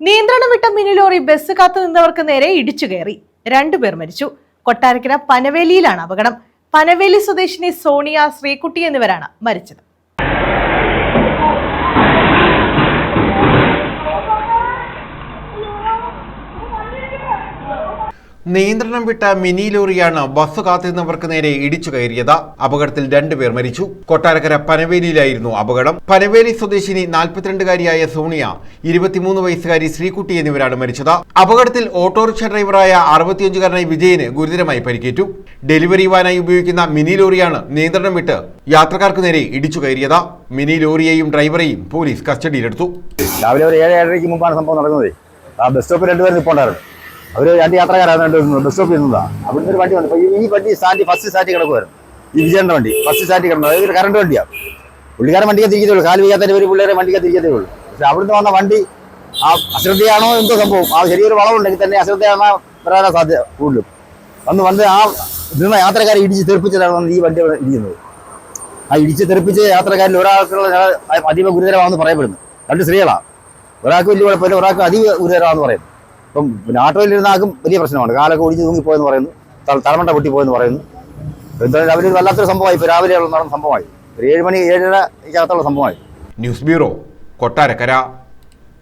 നിയന്ത്രണം വിട്ട mini lorry bus കാത്തു നിന്നവർക്ക് നേരെ ഇടിച്ചു കയറി. രണ്ടുപേർ മരിച്ചു. കൊട്ടാരക്കര പനവേലിയിലാണ് അപകടം. പനവേലി സ്വദേശിനി സോണിയ ശ്രീകുട്ടി എന്നിവരാണ് മരിച്ചത്. നിയന്ത്രണം വിട്ട മിനി ലോറിയാണ് ബസ് കാത്തിരുന്നവർക്ക് നേരെ ഇടിച്ചു കയറിയത്. അപകടത്തിൽ രണ്ടുപേർ മരിച്ചു. കൊട്ടാരക്കര പനവേലിയിലായിരുന്നു അപകടം. പനവേലി സ്വദേശിനി നാൽപ്പത്തിരണ്ടുകാരിയായ സോണിയ ഇരുപത്തിമൂന്ന് വയസ്സുകാരി ശ്രീകുട്ടി എന്നിവരാണ് മരിച്ചത്. അപകടത്തിൽ ഓട്ടോറിക്ഷ ഡ്രൈവറായ അറുപത്തിയഞ്ചുകാരനായ വിജയന് ഗുരുതരമായി പരിക്കേറ്റു. ഡെലിവറി വാനായി ഉപയോഗിക്കുന്ന മിനി ലോറിയാണ് നിയന്ത്രണം വിട്ട് യാത്രക്കാർക്ക് നേരെ ഇടിച്ചു കയറിയത്. മിനി ലോറിയെയും ഡ്രൈവറെയും പോലീസ് കസ്റ്റഡിയിലെടുത്തു. രാവിലെ ഒരു ഏഴ് ഏഴരയ്ക്ക് മുമ്പാണ് സംഭവം നടക്കുന്നത്. ആ ബസ് സ്റ്റോപ്പിൽ രണ്ടുപേരും നിൽപ്പുണ്ടായിരുന്നു അവർ രണ്ട് യാത്രക്കാരാണ് ബസ് സ്റ്റോപ്പിൽ നിന്നതാണ് അവിടുന്ന് ഒരു വണ്ടി വന്നു. ഈ വണ്ടി സ്റ്റാൻഡ് ഫസ്റ്റ് സ്റ്റാൻഡ് കിടക്കുമായിരുന്നു ഈ വിജയന്റെ വണ്ടി. ഫസ്റ്റ് സ്റ്റാൻഡ് കിടന്നു. അതായത് കറണ്ട് വണ്ടിയാണ് പുള്ളിക്കാരൻ വണ്ടിക്ക് തിരിക്കത്തുള്ളൂ കാൽ വയ്യാത്തതിന്റെ ഒരു പിള്ളേരെ വണ്ടിക്ക് തിരിക്കത്തേ ഉള്ളൂ. പക്ഷെ അവിടുന്ന് വന്ന വണ്ടി ആ അശ്രദ്ധയാണോ എന്തോ സംഭവം? ആ ചെറിയൊരു വളവുണ്ടെങ്കിൽ തന്നെ അശ്രദ്ധയാണ് വരാനാ സാധ്യത കൂടുതലും. വന്ന് വന്ന് ആ നിന്ന യാത്രക്കാരെ ഇടിച്ച് തെറിപ്പിച്ചതാണ് ഈ വണ്ടി ഇരിക്കുന്നത്. ആ ഇടിച്ച് തെറിപ്പിച്ച യാത്രക്കാരിൽ ഒരാൾക്കുള്ള അതീവ ഗുരുതരമാണെന്ന് പറയപ്പെടുന്നു. രണ്ട് സ്ത്രീകളാണ് ഒരാൾക്ക് വലിയ കുഴപ്പമില്ല ഒരാൾക്ക് അതീവ ഗുരുതരമാണെന്ന് പറയുന്നു. ഇപ്പം പിന്നെ ആട്ടോയിൽ ഇരുന്നാകും വലിയ പ്രശ്നമാണ്. കാലൊക്കെ ഒടിഞ്ഞ് തൂങ്ങിപ്പോയെന്ന് പറയുന്നു. തല- തലമണ്ട പൊട്ടിപ്പോയെന്ന് പറയുന്നു. എന്തായാലും അവർ വല്ലാത്തൊരു സംഭവമായി. ഇപ്പോൾ രാവിലെ നടന്ന സംഭവമായി. ഒരു ഏഴ് മണി ഏഴര അകത്തുള്ള സംഭവമായി. News bureau Kottarakkara.